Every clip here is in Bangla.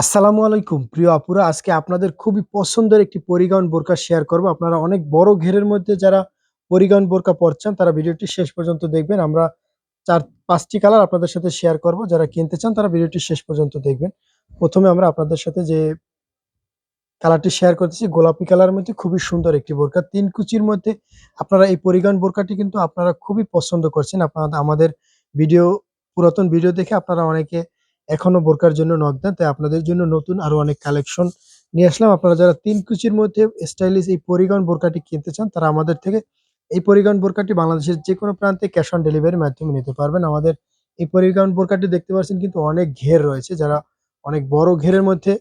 আসসালামু আলাইকুম, প্রিয় আপুরা। আজকে আপনাদের খুবই পছন্দের একটি পরিগণ বোরকা শেয়ার করব। আপনারা অনেক বড় ঘেরের মধ্যে যারা পরিগণ বোরকা পড়ছেন তারা ভিডিওটি শেষ পর্যন্ত দেখবেন। আমরা চার, পাঁচটি কালার আপনাদের সাথে শেয়ার করব। যারা কিনতে চান, তারা ভিডিওটি শেষ পর্যন্ত দেখবেন। প্রথমে আমরা আপনাদের সাথে যে কালারটি শেয়ার করতেছি, গোলাপি কালার মধ্যে খুবই সুন্দর একটি বোরকা। তিন কুচির মধ্যে আপনারা এই পরিগণ বোরকাটি কিন্তু আপনারা খুবই পছন্দ করছেন। আপনারা আমাদের ভিডিও, পুরাতন ভিডিও দেখে আপনারা অনেকে এখনও বোরকার জন্য নক দেন, তাই আপনাদের জন্য নতুন আরও অনেক কালেকশন নিয়ে আসলাম। আপনারা যারা তিন কুচির মধ্যে স্টাইলিশ এই পরিগণ বোরকাটি কিনতে চান, তারা আমাদের থেকে এই পরিগণ বোরকাটি বাংলাদেশের যে কোনো প্রান্তে ক্যাশ অন ডেলিভারির মাধ্যমে নিতে পারবেন। আমাদের এই পরিগণ বোরকাটি দেখতে পাচ্ছেন কিন্তু অনেক ঘের রয়েছে। যারা অনেক বড় ঘেরের মধ্যে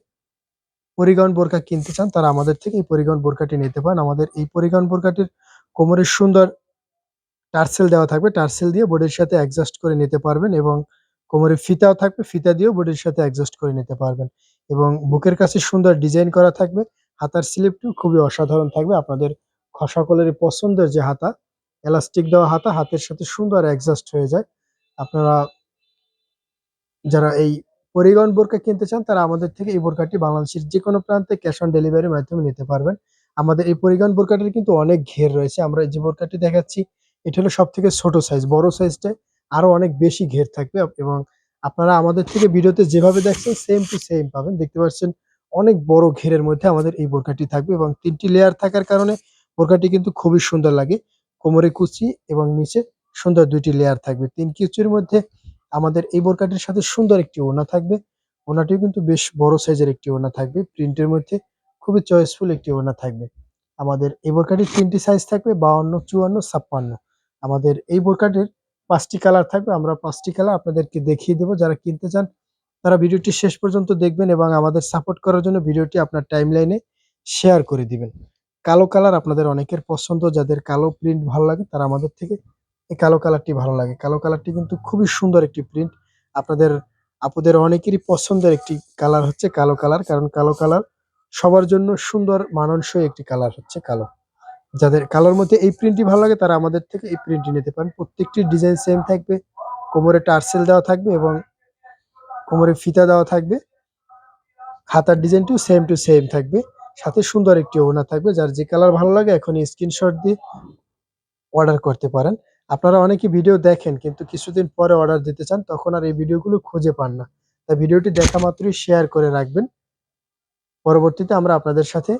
পরিগণ বোরকা কিনতে চান, তারা আমাদের থেকে এই পরিগণ বোরকাটি নিতে পারেন। আমাদের এই পরিগণ বোরকাটির কোমরের সুন্দর টার্সেল দেওয়া থাকবে। টার্সেল দিয়ে বোর্ডের সাথে অ্যাডজাস্ট করে নিতে পারবেন এবং কোমরে ফিতাও থাকবে, ফিতা দিয়েও বডির সাথে অ্যাডজাস্ট করে নিতে পারবেন। এবং বুকের কাছে সুন্দর ডিজাইন করা থাকবে, হাতার স্লিপটিও খুবই অসাধারণ থাকবে। আপনাদের খসা কলের পছন্দের যে হাতা এলাস্টিক দেওয়া হাতা, হাতের সাথে সুন্দর অ্যাডজাস্ট হয়ে যায়। আপনারা যারা এই পরিগণ বোরকা কিনতে চান, তারা আমাদের থেকে এই বোরকাটি বাংলাদেশের যে কোনো প্রান্তে ক্যাশ অন ডেলিভারির মাধ্যমে নিতে পারবেন। আমাদের এই পরিগণ বোরকাটির কিন্তু অনেক ঘের রয়েছে। আমরা যে বোরকাটি দেখাচ্ছি, এটা হলো সব থেকে ছোট সাইজ বড় সাইজটা আরও অনেক বেশি ঘের থাকবে এবং আপনারা আমাদের থেকে ভিডিওতে যেভাবে দেখছেন সেম টু সেম পাবেন। দেখতে পাচ্ছেন অনেক বড় ঘেরের মধ্যে আমাদের এই বোরকাটি থাকবে এবং তিনটি লেয়ার থাকার কারণে বোরকাটি কিন্তু খুবই সুন্দর লাগে। কোমরে কুচি এবং নিচে সুন্দর দুইটি লেয়ার থাকবে। তিন কুচির মধ্যে আমাদের এই বোরকাটির সাথে সুন্দর একটি ওনা থাকবে। ওনাটিও কিন্তু বেশ বড় সাইজের একটি ওনা থাকবে। প্রিন্টের মধ্যে খুবই চয়েসফুল একটি ওনা থাকবে। আমাদের এই বোরকাটির তিনটি সাইজ থাকবে, বাউন্ন, চুয়ান্ন, ছাপ্পান্ন। আমাদের এই বোরকাটির পাঁচটি কালার থাকবে, আমরা পাঁচটি কালার আপনাদেরকে দেখিয়ে দেবো। যারা কিনতে চান, তারা ভিডিওটি শেষ পর্যন্ত দেখবেন এবং আমাদের সাপোর্ট করার জন্য ভিডিওটি আপনার টাইম লাইনে শেয়ার করে দিবেন। কালো কালার আপনাদের অনেকের পছন্দ, যাদের কালো প্রিন্ট ভালো লাগে তারা আমাদের থেকে এই কালো কালারটি ভালো লাগে। কালো কালারটি কিন্তু খুবই সুন্দর একটি প্রিন্ট। আপনাদের, আপুদের অনেকেরই পছন্দের একটি কালার হচ্ছে কালো কালার, কারণ কালো কালার সবার জন্য সুন্দর, মানানসই একটি কালার হচ্ছে কালো। যাদের কালোর মধ্যে এই প্রিন্টটি ভালো লাগে, তারা আমাদের থেকে এই প্রিন্টটি নিতে পারেন। প্রত্যেকটি ডিজাইন সেম থাকবে। কোমরে টার্সেল দেওয়া থাকবে এবং কোমরে ফিতা দেওয়া থাকবে। হাতার ডিজাইনটিও সেম টু সেম থাকবে। সাথে সুন্দর একটি ওনা থাকবে। যার যে কালার ভালো লাগে, এখনই স্ক্রিনশট দিয়ে অর্ডার করতে পারেন। আপনারা অনেকে ভিডিও দেখেন, কিন্তু কিছুদিন পরে অর্ডার দিতে চান, তখন আর এই ভিডিওগুলো খুঁজে পান না। তাই ভিডিওটি দেখা মাত্রই শেয়ার করে রাখবেন। পরবর্তীতে আমরা আপনাদের সাথে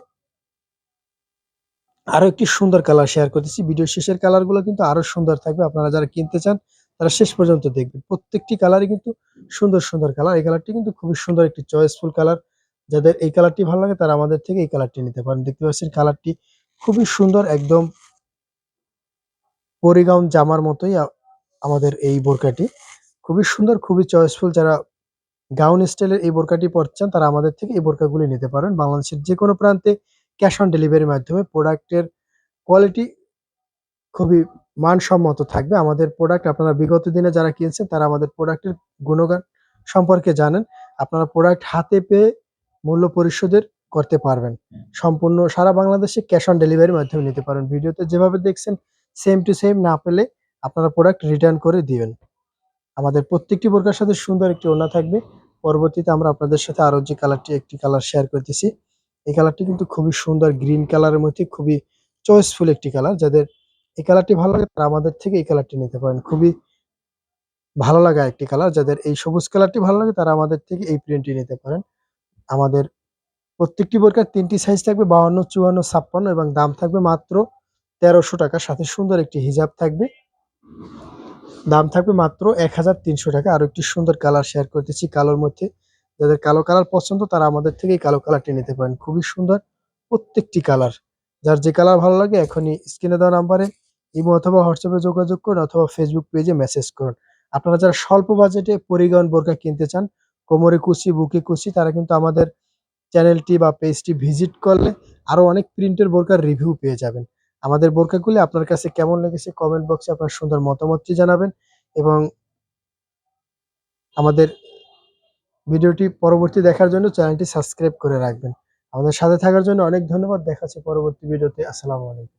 আরও একটি সুন্দর কালার শেয়ার করতেছি। ভিডিও শেষের কালারগুলো কিন্তু আরও সুন্দর থাকবে। আপনারা যারা কিনতে চান, তারা শেষ পর্যন্ত দেখবেন। প্রত্যেকটি কালারই কিন্তু সুন্দর সুন্দর কালার এই কালারটি কিন্তু খুবই সুন্দর একটি চয়েসফুল কালার যাদের এই কালারটি ভালো লাগে, তারা আমাদের থেকে এই কালারটি নিতে পারেন। দেখতে পাচ্ছেন কালারটি খুবই সুন্দর, একদম পরিগাউন জামার মতোই আমাদের এই বোরকাটি। খুবই সুন্দর, খুবই চয়েসফুল যারা গাউন স্টাইলের এই বোরকাটি পরছেন, তারা আমাদের থেকে এই বোরকাগুলি নিতে পারেন। বাংলাদেশের যে কোনো প্রান্তে ক্যাশ অন ডেলিভারির মাধ্যমে প্রোডাক্টের কোয়ালিটি খুবই মানসম্মত থাকবে। আমাদের প্রোডাক্ট আপনারা বিগত দিনে যারা কিনছেন, তারা আমাদের প্রোডাক্টের গুণগান সম্পর্কে জানেন। আপনারা প্রোডাক্ট হাতে পেয়ে মূল্য পরিশোধের করতে পারবেন। সম্পূর্ণ সারা বাংলাদেশে ক্যাশ অন ডেলিভারির মাধ্যমে নিতে পারেন। ভিডিওতে যেভাবে দেখছেন সেম টু সেম না পেলে আপনারা প্রোডাক্ট রিটার্ন করে দিবেন। আমাদের প্রত্যেকটি বোরকার সাথে সুন্দর একটি ওনা থাকবে। পরবর্তীতে আমরা আপনাদের সাথে আরও যে কালারটি একটি কালার শেয়ার করতেছি এই কালারটি কিন্তু খুবই সুন্দর গ্রিন কালারের মধ্যে খুবই চয়েসফুল একটি কালার যাদের এই কালারটি ভালো লাগে, তারা আমাদের থেকে এই কালারটি নিতে পারেন। খুবই ভালো লাগা একটি কালার যাদের এই সবুজ কালারটি ভালো লাগে, তারা আমাদের থেকে এই প্রিন্টটি নিতে পারেন। আমাদের প্রত্যেকটি বোরকার তিনটি সাইজ থাকবে, বাউন্ন, চুয়ান্ন, ছাপ্পান্ন এবং দাম থাকবে মাত্র তেরোশো টাকা সাথে সুন্দর একটি হিজাব থাকবে। দাম থাকবে মাত্র এক হাজার তিনশো টাকা। আর একটি সুন্দর কালার শেয়ার করতেছি। কালোর মধ্যে যাদের কালো কালার পছন্দ, তারা আমাদের থেকে কালো কালারটি নিতে পারেন। খুবই সুন্দর প্রত্যেকটি কালার। যার যে কালার ভালো লাগে, এখনই স্ক্রিনে দেওয়া নাম্বারে ইমো অথবা হোয়াটসঅ্যাপে যোগাযোগ করুন অথবা ফেসবুক পেজে মেসেজ করুন। আপনারা যারা স্বল্প বাজেটে পরিগণ বোরকা কিনতে চান, কোমরে কুচি, বুকে কুচি, তারা কিন্তু আমাদের চ্যানেলটি বা পেজটি ভিজিট করলে আরও অনেক প্রিন্টের বোরকার রিভিউ পেয়ে যাবেন। আমাদের বোরকাগুলি আপনার কাছে কেমন লেগেছে কমেন্ট বক্সে আপনার সুন্দর মতামতটি জানাবেন এবং আমাদের ভিডিওটি পরবর্তী দেখার জন্য চ্যানেলটি সাবস্ক্রাইব করে রাখবেন। আমাদের সাথে থাকার জন্য অনেক ধন্যবাদ। দেখাচ্ছে পরবর্তী ভিডিওতে। আসসালামু আলাইকুম।